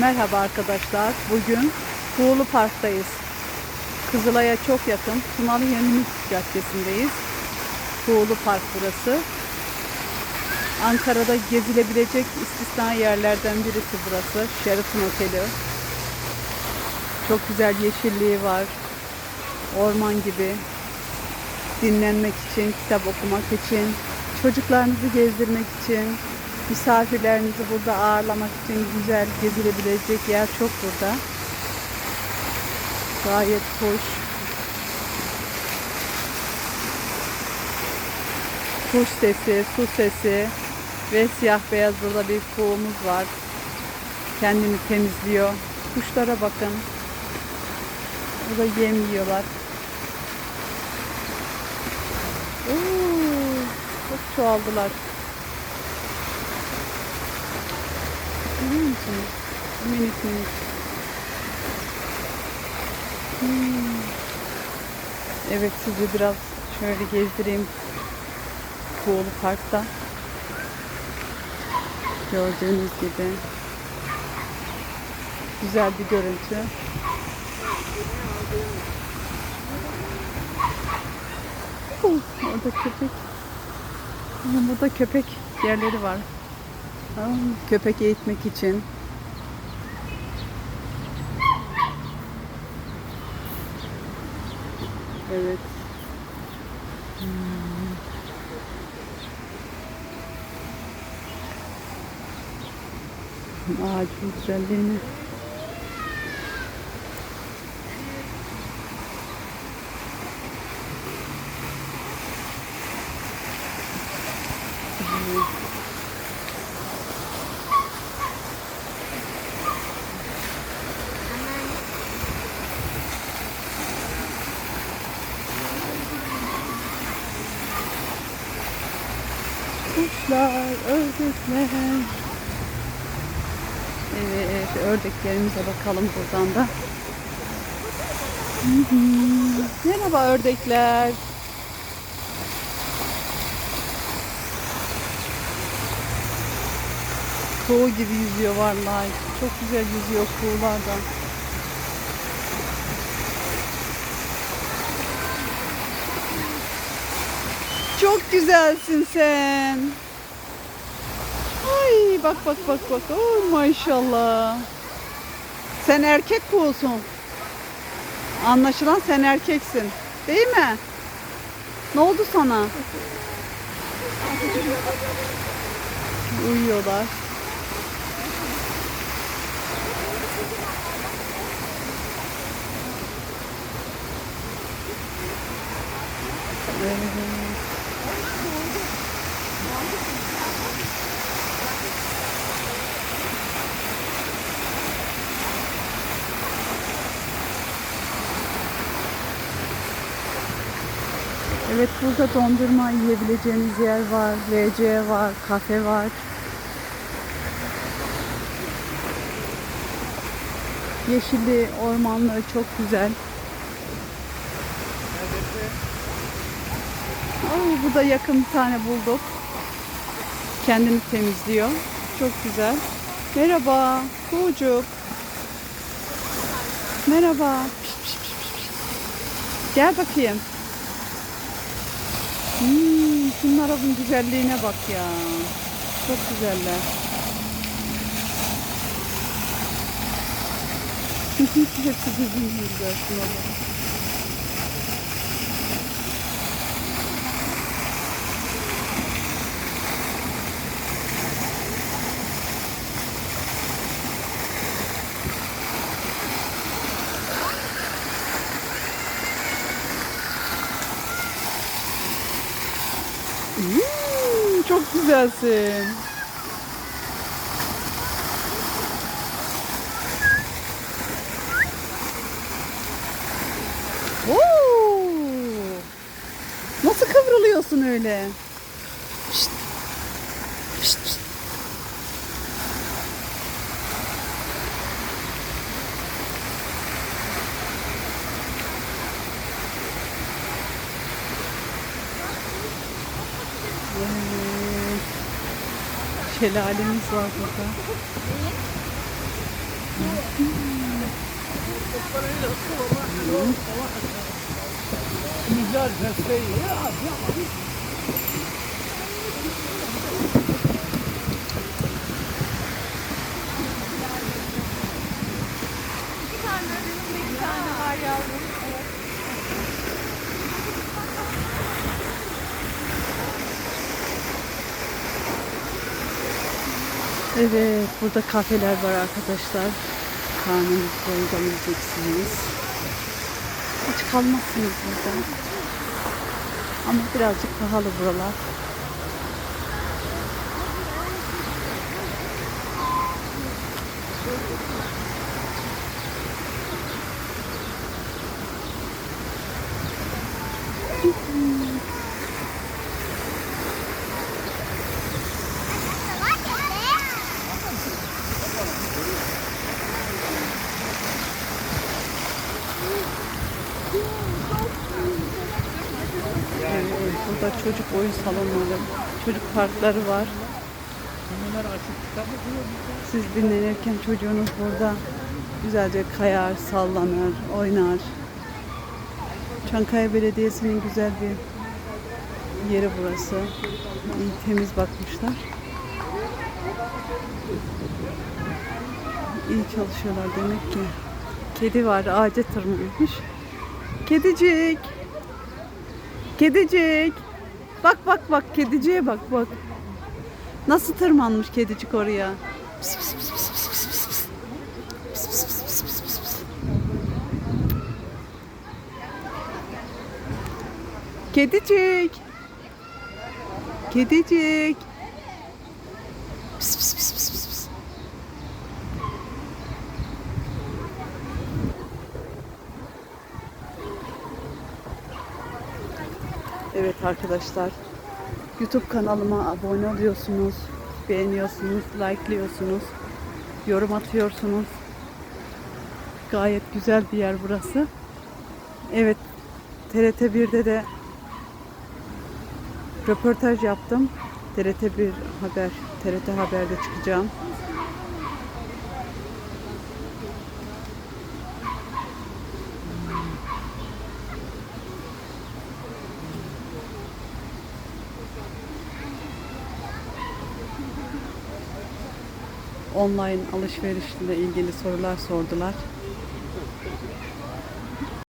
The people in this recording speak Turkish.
Merhaba arkadaşlar. Bugün Kuğulu Park'tayız. Kızılay'a çok yakın. Tunalı Yenilik Caddesi'ndeyiz. Kuğulu Park burası. Ankara'da gezilebilecek istisna yerlerden birisi burası. Sheraton Oteli. Çok güzel yeşilliği var. Orman gibi. Dinlenmek için, kitap okumak için, çocuklarınızı gezdirmek için, misafirlerinizi burada ağırlamak için güzel gezilebilecek yer çok burada. Gayet hoş. Kuş sesi, su sesi ve siyah beyaz burada bir kuğumuz var. Kendini temizliyor. Kuşlara bakın. Burada yem yiyorlar. Oo, çok çoğaldılar. Görüyor musunuz? Minik minik. Hmm. Evet sizi biraz şöyle gezdireyim. Kuğulu Park'ta. Gördüğünüz gibi. Güzel bir görüntü. Oh, orada köpek. Burada köpek yerleri var. Köpek eğitmek için. Evet. Hmm. Ağacın güzelliğini. Kuşlar, ördekler. Evet, ördeklerimize bakalım buradan da. Merhaba ördekler. Kuğu gibi yüzüyor vallahi. Çok güzel yüzüyor kuğulardan. Çok güzelsin sen. Bak bak bak bak. Oh maşallah. Sen erkek kuğusun. Anlaşılan sen erkeksin. Değil mi? Ne oldu sana? Uyuyorlar. Evet. Evet burada dondurma yiyebileceğiniz yer var. VC var, kafe var. Yeşilli, ormanlığı çok güzel. Ay, burada yakın bir tane bulduk. Kendini temizliyor. Çok güzel. Merhaba, kuğucuk. Merhaba. Gel bakayım. Hmm, şunlara bunun güzelliğine bak ya. Çok güzeller. Hepsi bizim gibi Çok güzelsin. Oo! Nasıl kıvrılıyorsun öyle? Pişt. Pişt, pişt. Evet. Şelalemiz var burada. Güzel mesleği. Bir tane, benim de iki tane var yavrum. Evet. Evet, burada kafeler var arkadaşlar. Karnınız doyurabileceksiniz. Aç kalmazsınız burada. Ama birazcık pahalı buralar. Evet, burada çocuk oyun salonları, çocuk parkları var. Siz dinlenirken çocuğunuz burada güzelce kayar, sallanır, oynar. Çankaya Belediyesi'nin güzel bir yeri burası. İyi temiz bakmışlar. İyi çalışıyorlar demek ki. Kedi var, ağaca tırmanmış. Kedicik. Kedicik. Bak bak bak kediciye bak bak. Nasıl tırmanmış kedicik oraya? Pıs pıs pıs pıs pıs pıs. Pıs pıs pıs pıs pıs pıs pıs. Kedicik. Kedicik. Pıs pıs pıs pıs Evet arkadaşlar. YouTube kanalıma abone oluyorsunuz, beğeniyorsunuz, likeliyorsunuz, yorum atıyorsunuz. Gayet güzel bir yer burası. Evet, TRT 1'de de röportaj yaptım. TRT 1 haber, TRT Haber'de çıkacağım. Online alışverişle ilgili sorular sordular.